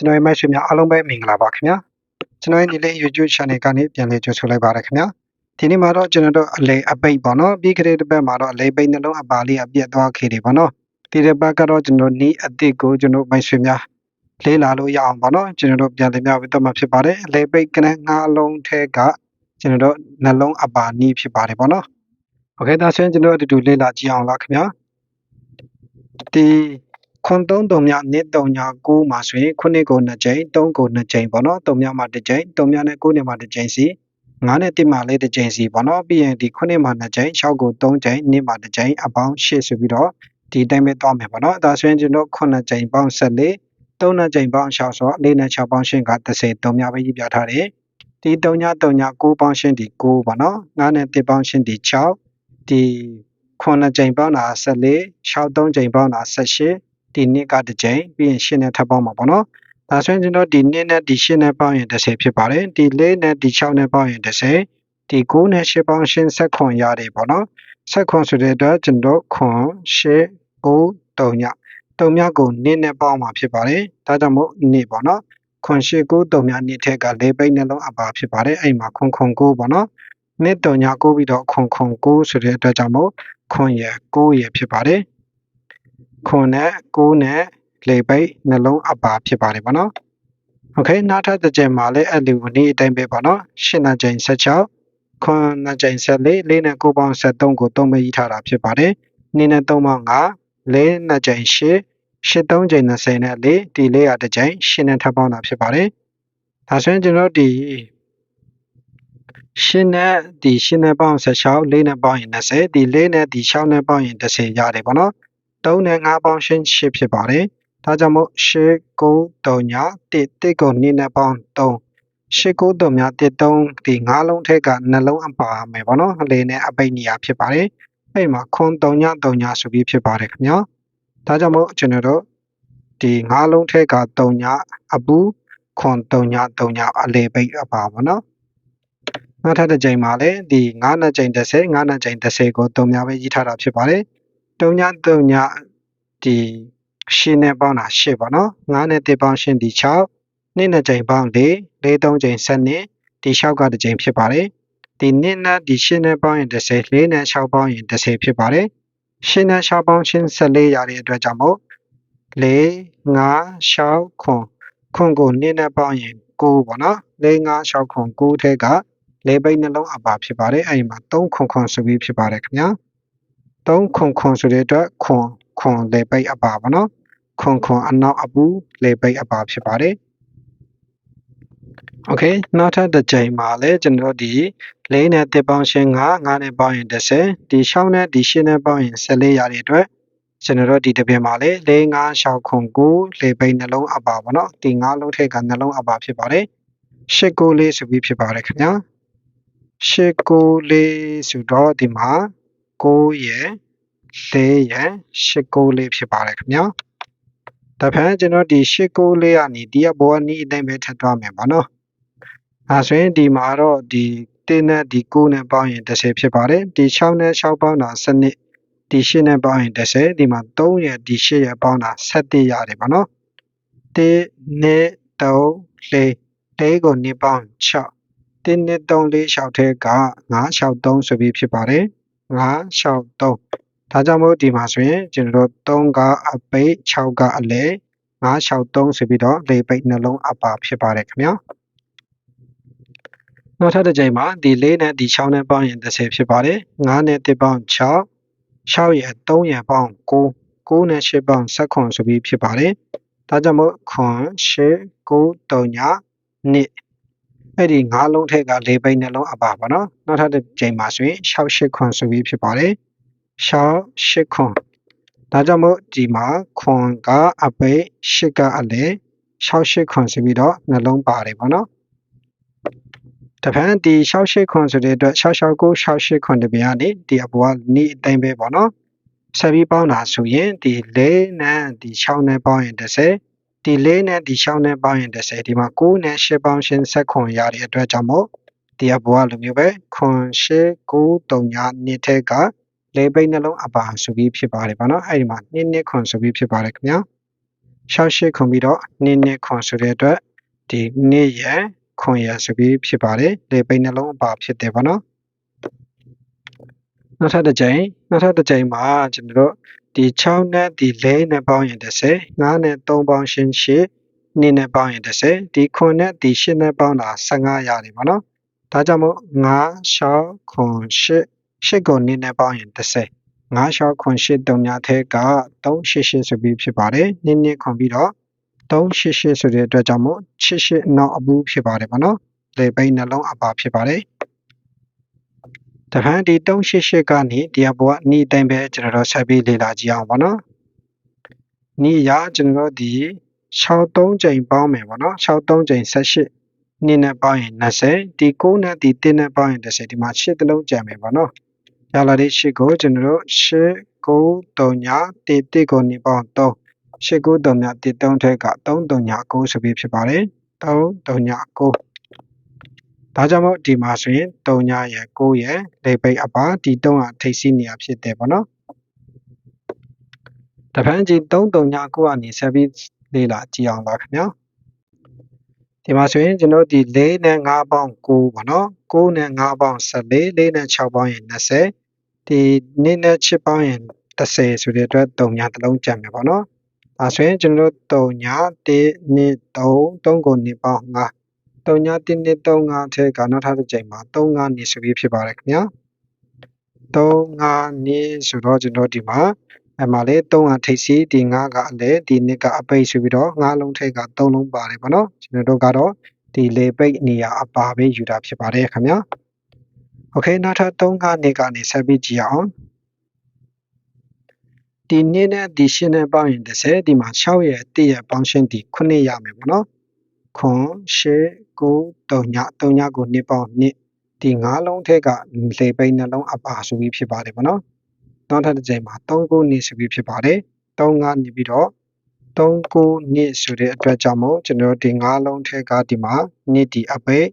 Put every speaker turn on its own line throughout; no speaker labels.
ကျွန်တော်ရဲ့မိတ်ဆွေများအားလုံးပဲမင်္ဂလာပါခင်ဗျာကျွန်တော်ရဲ့ဒီလေး YouTube channel ကနေပြန်လည်ကြိုဆိုလိုက်ပါရခင်ဗျာဒီနေ့မှာတော့ကျွန်တော်တို့အလေအပိတ်ပေါ့နော်ပြီးကြတဲ့တစ်ပတ်မှာတော့အလေပိတ်နှလုံးအပါလေးအပြတ်သွားခဲ့တယ်ပေါ့နော်ဒီတစ်ပတ်ကတော့ကျွန်တော်နီးအစ်စ်ကိုကျွန်တော်မိတ်ဆွေများလေးလာလို့ရအောင်ပေါ့နော်ကျွန်တော်တို့ပြန်လည်မျှဝေတော့မှာဖြစ်ပါတယ်အလေပိတ်ကနငါးလုံးထဲကကျွန်တော်တို့နှလုံးအပါနီးဖြစ်ပါတယ်ပေါ့နော်โอเคဒါဆိုရင်ကျွန်တော်အတူတူလေးလာကြည့်အောင်လားခင်ဗျာဒီ ခွန်သုံးတုံမြနှစ်တုံညာ9မှာဆိုရင်ခုနှစ်ကို2ကြိမ်3ကို2ကြိမ်ပေါ့နော်တုံမြမှာ1ကြိမ်တုံမြနဲ့9နှစ်မှာ1ကြိမ်စီ9နဲ့1မှာလည်း1ကြိမ်စီပေါ့နော်ပြီးရင်ဒီခုနှစ်မှာ2ကြိမ်6ကို3ကြိမ်2မှာ1ကြိမ်အပေါင်း8ဆိုပြီးတော့ဒီတိုင်းပဲသွားမယ်ပေါ့နော်ဒါဆိုရင်ကျွန်တော်9ကြိမ်ပေါင်း14 3နဲ့ကြိမ်ပေါင်း6ဆိုတော့4နဲ့6ပေါင်း8က30တုံမြပဲကြီးပြထားတယ်ဒီတုံညာတုံညာ9ပေါင်း8ဒီ9ပေါ့နော်9နဲ့1ပေါင်း8ဒီ6ဒီ9ကြိမ်ပေါင်းတာ14 6 3ကြိမ်ပေါင်းတာ18 ဒီနှစ်ကတစ်ကြိမ်ပြီးရင်ရှင်းနဲ့ထပ်ပေါင်းမှာပေါ့နော်ဒါဆိုရင်ကျွန်တော်ဒီနှစ်နဲ့ဒီရှင်းနဲ့ပေါင်းရင်30ဖြစ်ပါတယ်ဒီ4နဲ့ဒီ6နဲ့ပေါင်းရင်30ဒီ9နဲ့10ပေါင်းရှင်းဆက်ခွန်ရတယ်ပေါ့နော်ဆက်ခွန်ဆိုတဲ့အတွက်ကျွန်တော်ခွန်10 9 3ည3ညကိုနှစ်နဲ့ပေါင်းမှာဖြစ်ပါတယ်ဒါကြောင့်မို့နှစ်ပေါ့နော်ခွန်8 9 3ညနှစ်ထက်က၄ပိတ်နှလုံးအပါဖြစ်ပါတယ်အဲ့မှာခွန်ခွန်9ပေါ့နော်နှစ်3ည9ပြီးတော့ခွန်ခွန်9ဆိုတဲ့အတွက်ကြောင့်မို့ခွန်ရ9ရဖြစ်ပါတယ် ခွန်နဲ့9နဲ့လေပိတ်နှလုံးအပါဖြစ်ပါတယ်ဗောနော်โอเคနောက်ထပ်တစ်ကြိမ်မှာလည်းအဲ့ဒီဝန်ဒီအတိုင်းပဲဗောနော်ရှင်းနှစ်ကြိမ်16ခွန်နှစ်ကြိမ်14လေးနဲ့9ပေါင်း73ကို3ပဲရေးထားတာဖြစ်ပါတယ်နင်းနဲ့3ပေါင်း9လေးနှစ်ကြိမ်8 83ကြိမ်20နဲ့4ဒီလေးရတစ်ကြိမ်ရှင်းနဲ့ထပ်ပေါင်းတာဖြစ်ပါတယ်ဒါဆိုရင်ကျွန်တော်ဒီရှင်းနဲ့ဒီရှင်းနဲ့ပေါင်း16လေးနဲ့ပေါင်းရင်20ဒီလေးနဲ့ဒီ6နဲ့ပေါင်းရင်30ရတယ်ဗောနော် 3နဲ့5ပေါင်းရှင်း8ဖြစ်ပါတယ်။ဒါကြောင့်မို့8 9 3ည1 1ကို2နဲ့ပေါင်း3 8 9 3ည1 3ဒီ5လုံးထက်ကနှလုံးအပါမယ်ပေါ့နော်။လေနဲ့အပိတ်နေရဖြစ်ပါတယ်။အဲ့မှာခွန်3ည3ညဆိုပြီးဖြစ်ပါတယ်ခင်ဗျာ။ဒါကြောင့်မို့ကျွန်တော်တို့ဒီ5လုံးထက်က3ညအပူခွန်3ည3ညအလေပိတ်အပါပေါ့နော်။နောက်ထပ်တစ်ကြိမ်မှာလည်းဒီ9နှစ်ကြိမ်30 9နှစ်ကြိမ်30ကို3ညပဲရေးထားတာဖြစ်ပါတယ်။ 3ည3ညဒီရှင်းနဲ့ပေါင်းတာ8ပေါ့နော်9နဲ့1ပေါင်းရှင်းဒီ6နှစ်နဲ့ကြိမ်ပေါင်း4 4 3ကြိမ်7နှစ်ဒီ6ကတစ်ကြိမ်ဖြစ်ပါတယ်ဒီနှစ်နဲ့ဒီရှင်းနဲ့ပေါင်းရင်30 4နဲ့6ပေါင်းရင်30ဖြစ်ပါတယ်ရှင်းနဲ့6ပေါင်းရှင်း14ရတဲ့အတွက်ကြောင့်မို့4 5 6ခွန်ခွန်ကိုနှစ်နဲ့ပေါင်းရင်9ပေါ့နော်4 5 6ခွန်9ထဲကလေးပိတ်နှလုံးအပါဖြစ်ပါတယ်အဲဒီမှာ3ခွန်ခွန်ဆိုပြီးဖြစ်ပါတယ်ခင်ဗျာ 3ခွန်ခွန်ဆိုတဲ့အတွက်ခွန်ခွန်လေပိတ်အပါပါနော်ခွန်ခွန်အနောက်အပူလေပိတ်အပါဖြစ်ပါတယ်โอเคနောက်ထပ်တစ်ချိန်မှာလည်းကျွန်တော်ဒီလေးနဲ့တစ်ပေါင်းရှင်း9 9နဲ့ပေါင်းရင်30ဒီ6နဲ့ဒီ8နဲ့ပေါင်းရင်14ရတဲ့အတွက်ကျွန်တော်တို့ဒီတစ်ပြင်မှာလေ၄၅6ခွန်9လေပိတ်နှလုံးအပါပါเนาะဒီ9လုံးထက်ကနှလုံးအပါဖြစ်ပါတယ်၈ကိုလေးဆိုပြီးဖြစ်ပါတယ်ခင်ဗျာ၈ကိုလေးဆိုတော့ဒီမှာ 9ရယ်4ရယ်8 9လေးဖြစ်ပါတယ်ခင်ဗျာတဖန်ကျွန်တော်ဒီ8 9လေးကနေဒီကဘောနီးအတိုင်းပဲထပ်သွားမယ်ပေါ့နော်အဲဆိုရင်ဒီမှာတော့ဒီ1နဲ့ဒီ9နဲ့ပေါင်းရင်30ဖြစ်ပါတယ်ဒီ6နဲ့6ပေါင်းတာ7နှစ်ဒီ8နဲ့ပေါင်းရင်30ဒီမှာ3ရယ်ဒီ8ရယ်ပေါင်းတာ7ရတယ်ပေါ့နော်1နဲ့3 4 4ကို2ပေါင်း6 1နဲ့3 4 6ထဲက9 6 3ဆိုပြီးဖြစ်ပါတယ် 9 6 3ဒါကြောင့်မို့ဒီမှာဆိုရင်ကျွန်တော်တို့3ကအပိတ်6ကအလဲ9 6 3ဆိုပြီးတော့လေပိတ်နှလုံးအပါဖြစ်ပါတယ်ခင်ဗျာနောက်ထပ်တစ်ကြိမ်မှာဒီ4နဲ့ဒီ6နဲ့ပေါင်းရင်30ဖြစ်ပါတယ်9နဲ့1ပေါင်း6 6ရယ်3ရယ်ပေါင်း9 9နဲ့10ပေါင်း19ဆိုပြီးဖြစ်ပါတယ်ဒါကြောင့်မို့ခွန်10 9 3ညနှစ် အဲ့ဒီ၅လုံးထက်က၄ပိတ်နှလုံးအပါပါနော်နောက်ထပ်တစ်ကြိမ်မှာဆိုရင်6 8ခွန်ဆိုပြီးဖြစ်ပါတယ်6 8ခွန်ဒါကြောင့်မို့ဒီမှာခွန်ကအပိတ်8ကအလဲ6 8ခွန်ဆိုပြီးတော့နှလုံးပါတယ်ပေါ့နော်တဖန်ဒီ6 8ခွန်ဆိုတဲ့အတွက်6 6 9 6 8ခွန်တပြားနေဒီအပေါ်ကနီးအတိုင်းပဲပေါ့နော်ဆက်ပြီးပေါင်းတာဆိုရင်ဒီ၄နဲ့ဒီ6နဲ့ပေါင်းရင်30 ဒီ၄နဲ့ဒီ6နဲ့ပေါင်းရင်30ဒီမှာ9နဲ့10ပေါင်းရှင်းဆက်ခွန်ရတဲ့အတွက်ကြောင့်မို့ဒီအပေါ်ကလိုမျိုးပဲခွန်10 9 3ညနှစ်ထက်ကလေးပိတ်နှလုံးအပါဆိုပြီးဖြစ်ပါတယ်ဗောနော်အဲ့ဒီမှာနှစ်နှစ်ခွန်ဆိုပြီးဖြစ်ပါတယ်ခင်ဗျာရှောက်ရှစ်ခွန်ပြီးတော့နှစ်နှစ်ခွန်ဆိုတဲ့အတွက်ဒီနှစ်ရယ်ခွန်ရယ်ဆိုပြီးဖြစ်ပါတယ်လေပိတ်နှလုံးအပါဖြစ်တယ်ပေါ့နော်နောက်ထပ်တစ်ကြိမ်နောက်ထပ်တစ်ကြိမ်မှာကျွန်တော်တို့ ဒီ6နဲ့ဒီ4နဲ့ပေါင်းရင်30 9နဲ့3ပေါင်းရှင်း8နှစ်နဲ့ပေါင်းရင်30ဒီခွန်နဲ့ဒီ8နဲ့ပေါင်းတာ15ရတယ်ပေါ့နော်ဒါကြောင့်မို့9 6ခွန်8 8ကိုနှစ်နဲ့ပေါင်းရင်30 9 6ခွန်8တုံညာထဲက388ဆိုပြီးဖြစ်ပါတယ်နှစ်နှစ်ခွန်ပြီးတော့388ဆိုတဲ့အတွက်ကြောင့်မို့88နောက်အဘူးဖြစ်ပါတယ်ပေါ့နော်လေပိတ်နှလုံးအပါဖြစ်ပါတယ် တခါဒီ388ကနေဒီအပေါ်ကဤတိုင်းပဲကျွန်တော်တို့ဆက်ပြီးလေ့လာကြည့်အောင်ပေါ့နော်ဤရကျွန်တော်တို့ဒီ63ချိန်ပေါင်းမယ်ပေါ့နော်63ချိန်78နှစ်နဲ့ပေါင်းရင်20ဒီ9နဲ့ဒီ1နဲ့ပေါင်းရင်30ဒီမှာ8တလုံးကျန်မယ်ပေါ့နော်ရလာတဲ့8ကိုကျွန်တော်တို့8 9 3ည1 1ကိုနေပေါင်း3 8 9 3ည1 3ထက်က3 3ည9ဆိုပြီးဖြစ်ပါတယ်3 3ည9 ဒါကြောင့်မို့ဒီမှာဆိုရင်3ညရယ်9ရယ်လေပိတ်အပါဒီ3ကထိပ်စီးနေရဖြစ်တယ်ပေါ့နော်တပန်းကြီး3 3ည9ကနေဆက်ပြီးလေ့လာကြည့်အောင်ပါခင်ဗျာဒီမှာဆိုရင်ကျွန်တော်ဒီ4နဲ့5ပေါင်း9ပေါ့နော်9နဲ့5ပေါင်း14 4နဲ့6ပေါင်းရင်20ဒီ2နဲ့6ပေါင်းရင်30ဆိုတဲ့အတွက်3ညတစ်လုံးကျန်မယ်ပေါ့နော်ဒါဆိုရင်ကျွန်တော်တို့3ည1 2 3 3ကို2ပေါင်း5 3ည1 2 3 5ထဲကနောက်ထပ်တစ်ကြိမ်မှာ3 5နေဆိုပြီးဖြစ်ပါတယ်ခင်ဗျာ3 5နေဆိုတော့ကျွန်တော်ဒီမှာအမှလေ3ကထိပ်စီးဒီ9ကအလဲဒီ2ကအပိတ်ဆိုပြီးတော့9လုံးထိပ်က3လုံးပါတယ်ပေါ့နော်ကျွန်တော်တို့ကတော့ဒီလေပိတ်နေရာအပါပဲယူတာဖြစ်ပါတယ်ခင်ဗျာโอเคနောက်ထပ်3ကနေကနေဆက်ပြီးကြည့်အောင်ဒီနေ့နဲ့ဒီရှင်းနဲ့ပေါင်းရင်30ဒီမှာ6ရဲ့1ရဲ့ပေါင်းရှင်းဒီ9ရမယ်ပေါ့နော် ခွန်ရှေ9 3ည3ညကို2ပေါင်း2ဒီ9လုံးထက်ကလေပိတ်နှလုံးအပါဆိုပြီးဖြစ်ပါတယ်ပေါ့နော်နောက်ထပ်တစ်ကြိမ်မှာ3ခုနှစ်ဆိုပြီးဖြစ်ပါတယ်3 5နေပြီးတော့3ခုနှစ်ဆိုတဲ့အတွက်ကြောင့်မို့ကျွန်တော်ဒီ9လုံးထက်ကဒီမှာနှစ်ဒီအပိတ်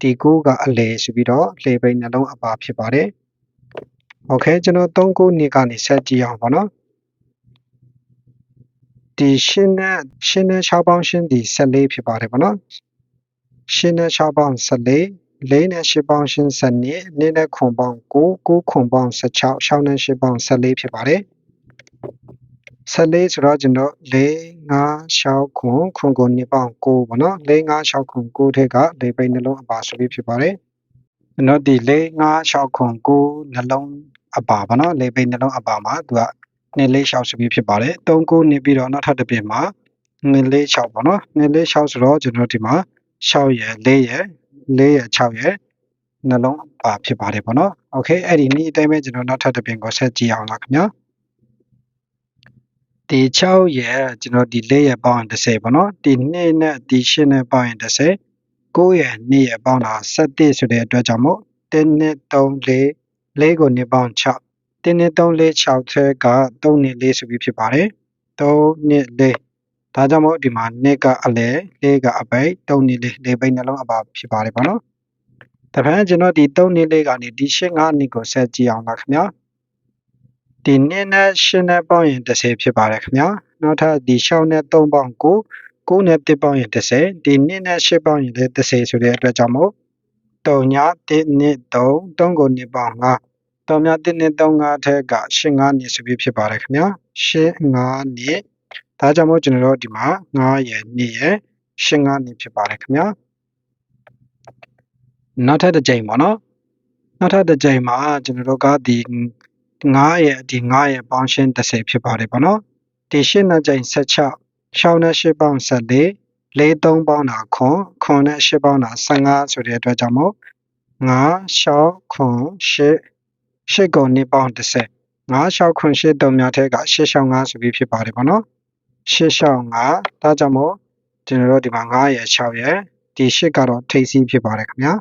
ဒီ9ကအလေဆိုပြီးတော့လေပိတ်နှလုံးအပါဖြစ်ပါတယ်โอเคကျွန်တော်3ခုနှစ်ကနေဆက်ကြည့်အောင်ပေါ့နော် ဒီရှင်းနဲ့ရှင်းနဲ့6ပေါင်းရှင်းဒီ14ဖြစ်ပါတယ်ပေါ့နော်ရှင်းနဲ့6ပေါင်း14လေးနဲ့8ပေါင်းရှင်း7နှစ်နှစ်နဲ့ခွန်ပေါင်း9 9ခွန်ပေါင်း16 6နဲ့8ပေါင်း14ဖြစ်ပါတယ်14ဆိုတော့ကျွန်တော်4 5 6ခွန်ခွန်ကို2ပေါင်း9ပေါ့နော်4 5 6ခွန်9ထက်က၄ပိတ်နှလုံးအပါဆိုပြီးဖြစ်ပါတယ်ကျွန်တော်ဒီ4 5 6ခွန်9နှလုံးအပါပေါ့နော်၄ပိတ်နှလုံးအပါမှာသူက နှစ်လေး6ဆိုပြီးဖြစ်ပါတယ်3 9နေပြီးတော့နောက်ထပ်တစ်ပြင်မှာနှစ်လေး6ပေါ့နော်နှစ်လေး6ဆိုတော့ကျွန်တော်ဒီမှာ6ရယ်4ရယ်4ရယ်6ရယ်နှလုံးပါဖြစ်ပါတယ်ပေါ့နော်โอเคအဲ့ဒီနေ့အတိုင်းပဲကျွန်တော်နောက်ထပ်တစ်ပြင်ကိုဆက်ကြည့်အောင်လားခင်ဗျာဒီ6ရယ်ကျွန်တော်ဒီ4ရယ်ပေါင်းရင်30ပေါ့နော်ဒီ2နဲ့ဒီ8နဲ့ပေါင်းရင်30 9ရယ်2ရယ်ပေါင်းတာ17ဆိုတဲ့အတွက်ကြောင့်မို့1နဲ့3 4 4ကို2ပေါင်း6 1နဲ့3 4 6ထဲက3နဲ့4ဆိုပြီးဖြစ်ပါတယ်3နဲ့4ဒါကြောင့်မို့ဒီမှာ2ကအလဲ4ကအပိတ်3နဲ့4 4ပိတ်နှလုံးအပါဖြစ်ပါတယ်ပေါ့နော်တပန်းကျွန်တော်ဒီ3နှစ်လေးကနေဒီ8 5နှစ်ကိုဆက်ကြည့်အောင်ပါခင်ဗျာဒီနှစ်နဲ့8နဲ့ပေါင်းရင်30ဖြစ်ပါတယ်ခင်ဗျာနောက်ထပ်ဒီ6နဲ့3ပေါင်း9 9နဲ့1ပေါင်းရင်30ဒီနှစ်နဲ့8ပေါင်းရင်လည်း30ဆိုတဲ့အတွက်ကြောင့်မို့3ည1နှစ်3 3ကို2ပေါင်း5 3ည1နှစ်3 5ထက်က8 5နှစ်ဆိုပြီးဖြစ်ပါတယ်ခင်ဗျာ8 5နှစ်ဒါကြောင့်မို့ကျွန်တော်တို့ဒီမှာ9ရယ်2ရယ်8 5နှစ်ဖြစ်ပါတယ်ခင်ဗျာနောက်ထပ်တစ်ကြိမ်ပေါ့နော်နောက်ထပ်တစ်ကြိမ်မှာကျွန်တော်တို့ကဒီ9ရဲ့ဒီ9ရဲ့ပေါင်းရှင်း30ဖြစ်ပါတယ်ပေါ့နော်ဒီ8နဲ့ကြိမ်16 6နဲ့8ပေါင်း14 4 3ပေါင်းတာခွန်ခွန်နဲ့8ပေါင်းတာ15ဆိုတဲ့အတွက်ကြောင့်မို့9 6ခွန်8 ရှစ်ကုန်နှစ်ပေါင်း30 96983များထဲက665ဆိုပြီးဖြစ်ပါတယ်ပေါ့နော်665ဒါကြောင့်မို့ကျွန်တော်တို့ဒီမှာ9ရယ်6ရယ်ဒီ6ကတော့ထိပ်စီးဖြစ်ပါတယ်ခင်ဗျာ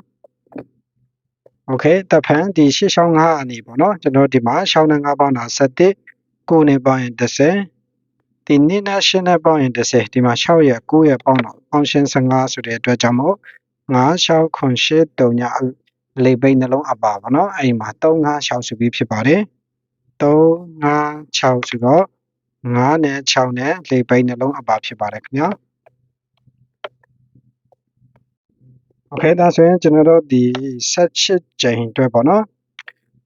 Okay တဖန်ဒီ665အနေပေါ့နော်ကျွန်တော်ဒီမှာ6နဲ့5ပေါင်းတာ7ကိုနဲ့ပေါင်းရင်30ဒီနေ့နဲ့7နဲ့ပေါင်းရင်30ဒီမှာ6ရယ်9ရယ်ပေါင်းတော့ function 15ဆိုတဲ့အတွက်ကြောင့်မို့9 6 9 8 3ည လေပိတ်နှလုံးအပါပေါ့နော်အဲ့ဒီမှာ3 5 6ဆိုပြီးဖြစ်ပါတယ်3 5 6ဆိုတော့ 9နဲ့6နဲ့လေပိတ်နှလုံးအပါဖြစ်ပါတယ်ခင်ဗျာโอเคဒါဆိုရင်ကျွန်တော်တို့ဒီ18ကြိမ်အတွက်ပေါ့နော်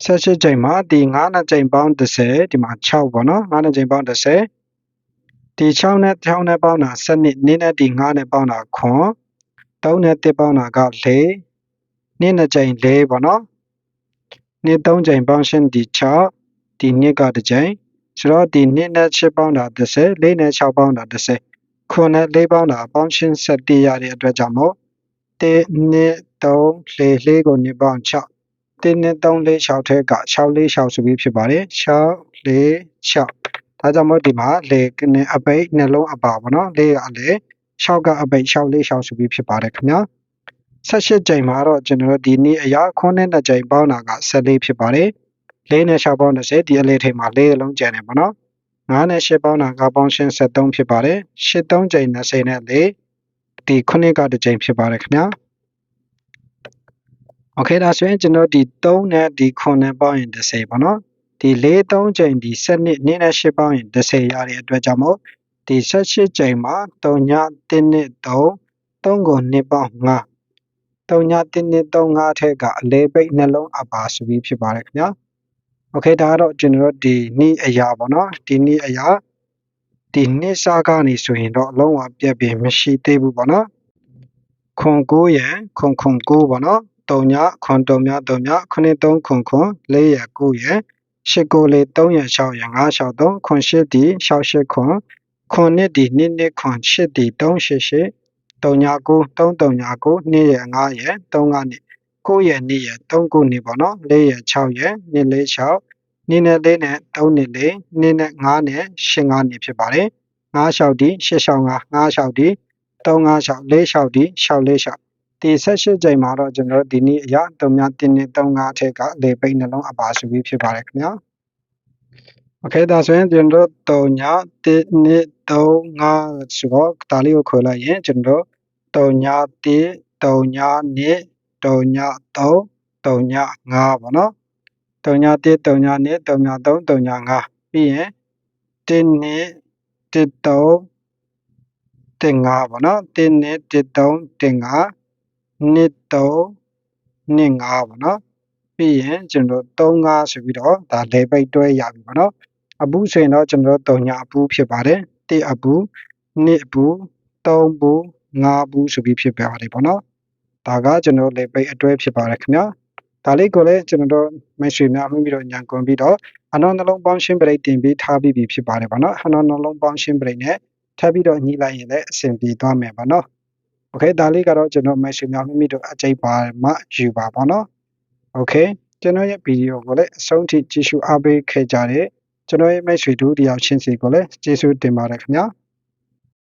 18ကြိမ်မှာဒီ9နဲ့ကြိမ်ပေါင်း30ဒီမှာ6ပေါ့နော်9နဲ့ကြိမ်ပေါင်း30ဒီ6နဲ့6နဲ့ပေါင်းတာ7နှစ်နင်းနဲ့ဒီ9နဲ့ပေါင်းတာခွန်3နဲ့1ပေါင်းတာက4 နင်းနဲ့ကြိမ်4ပေါ့နော်နှစ်3ကြိမ်ပေါင်းရှင်းဒီ6ဒီနှစ်ကတစ်ကြိမ်ဆိုတော့ဒီနှစ်နဲ့6ပေါင်းတာ30 4နဲ့6ပေါင်းတာ30ခွန်နဲ့4ပေါင်းတာပေါင်းရှင်း7ရတဲ့အတွက်ကြောင့်မို့1 2 3 4 4ကိုနှစ်ပေါင်း6 1နဲ့3 4 6ထဲက6 4 6ဆိုပြီးဖြစ်ပါတယ်6 4 6ဒါကြောင့်မို့ဒီမှာလေကနေအပိတ်နှလုံးအပါပေါ့နော်လေးကလေ6ကအပိတ်6 4 6ဆိုပြီးဖြစ်ပါတယ်ခင်ဗျာ 18ကြိမ်မှာတော့ကျွန်တော်တို့ဒီနေ့အရာခွန်းနဲ့2ကြိမ်ပေါင်းတာက14ဖြစ်ပါတယ်4နဲ့6ပေါင်း30ဒီအလေးထိပ်မှာ4လုံးကျန်တယ်ပေါ့နော်9နဲ့8ပေါင်းတာကပေါင်းရှင်း73ဖြစ်ပါတယ်8 3ကြိမ်20နဲ့4ဒီ9ကတစ်ကြိမ်ဖြစ်ပါတယ်ခင်ဗျာโอเคဒါဆိုရင်ကျွန်တော်ဒီ3နဲ့ဒီ9နဲ့ပေါင်းရင်30ပေါ့နော်ဒီ4 3ကြိမ်ဒီ7နှစ်နင်းနဲ့8ပေါင်းရင်30ရတဲ့အတွက်ကြောင့်မို့ဒီ18ကြိမ်မှာ3ည1နှစ်3 3ကို2ပေါင်း5 3ည1နှစ်3 5ထဲကအလဲပိတ်နှလုံးအပါဆိုပြီးဖြစ်ပါတယ်ခင်ဗျာโอเคဒါကတော့ကျွန်တော်တို့ဒီနီးအရာပေါ့နော်ဒီနီးအရာဒီနှစ်စားကနေဆိုရင်တော့အလုံးဝပြက်ပြင်းမရှိသေးဘူးပေါ့နော်ခွန်9ရယ်ခွန်ခွန်9ပေါ့နော်3ညခွန်3ည3ည9 3ခွန်ခွန်4ရယ်9ရယ်8ကိုလေ3ရယ်6ရယ်5 6 3ခွန်8ဒီ6 8ခွန်ခွန်နှစ်ဒီနှစ်နှစ်ခွန်8ဒီ3 8 8 3ည9 3 3ည9 2ရယ်5ရယ်3 5နှစ်9ရယ်2ရယ်3 9နှစ်ပေါ့နော်4ရယ်6ရယ်2 4 6နှစ်နဲ့4နဲ့3နှစ်4နှစ်နဲ့5နဲ့8 5နှစ်ဖြစ်ပါတယ်5 6ဒီ8 6 5 5 6ဒီ3 5 6 4 6ဒီ6 4 6ဒီ18ကြိမ်မှာတော့ကျွန်တော်တို့ဒီနေ့အရာ3များ1နဲ့3 5ထက်ကလေပိတ်နှလုံးအပါစုပြီးဖြစ်ပါတယ်ခင်ဗျာ Okay ဒါဆိုရင်ကျွန်တော်တို့3ည1 2 3 5ဆိုတော့ဒါလေးကိုခွဲလိုက်ရင်ကျွန်တော်တို့3ည1 3ည2 3ည3 3ည5ပေါ့နော်3ည1 3ည2 3ည3 3ည5ပြီးရင်1နှစ်1 3 1 5ပေါ့နော်1နှစ်1 3 1 5 2 3 2 5ပေါ့နော်ပြီးရင်ကျွန်တော်တို့3 5ဆိုပြီးတော့ဒါလေပိတ်တွဲရပြီပေါ့နော် အပူဆိုရင်တော့ကျွန်တော်တို့3ညအပူဖြစ်ပါတယ်1အပူ2အပူ3ပူ5ပူဆိုပြီးဖြစ်ပါတယ်ပေါ့နော်ဒါကကျွန်တော်လေပိတ်အတွဲဖြစ်ပါတယ်ခင်ဗျာဒါလေးကိုလည်းကျွန်တော်တို့မိတ်ဆွေများမှပြီးတော့ညံကွန်ပြီးတော့အနော်နှလုံးပေါင်းရှင်းပရိတ်တင်ပြီးထားပြီးပြီဖြစ်ပါတယ်ပေါ့နော်အနော်နှလုံးပေါင်းရှင်းပရိတ်နဲ့ထပ်ပြီးတော့ညှိလိုက်ရင်လည်းအဆင်ပြေသွားမယ်ပေါ့နော်โอเคဒါလေးကတော့ကျွန်တော်မိတ်ဆွေများမိမိတို့အကြိတ်ပါမှယူပါပေါ့နော်โอเคကျွန်တော်ရဲ့ဗီဒီယိုကိုလည်းအဆုံးထိကြည့်ရှုအားပေးခဲ့ကြတဲ့ ကျွန်တော်ရဲ့မိတ်ဆွေတို့တယောက်ချင်းစီကိုလည်းကျေးဇူးတင်ပါတယ်ခင်ဗျာ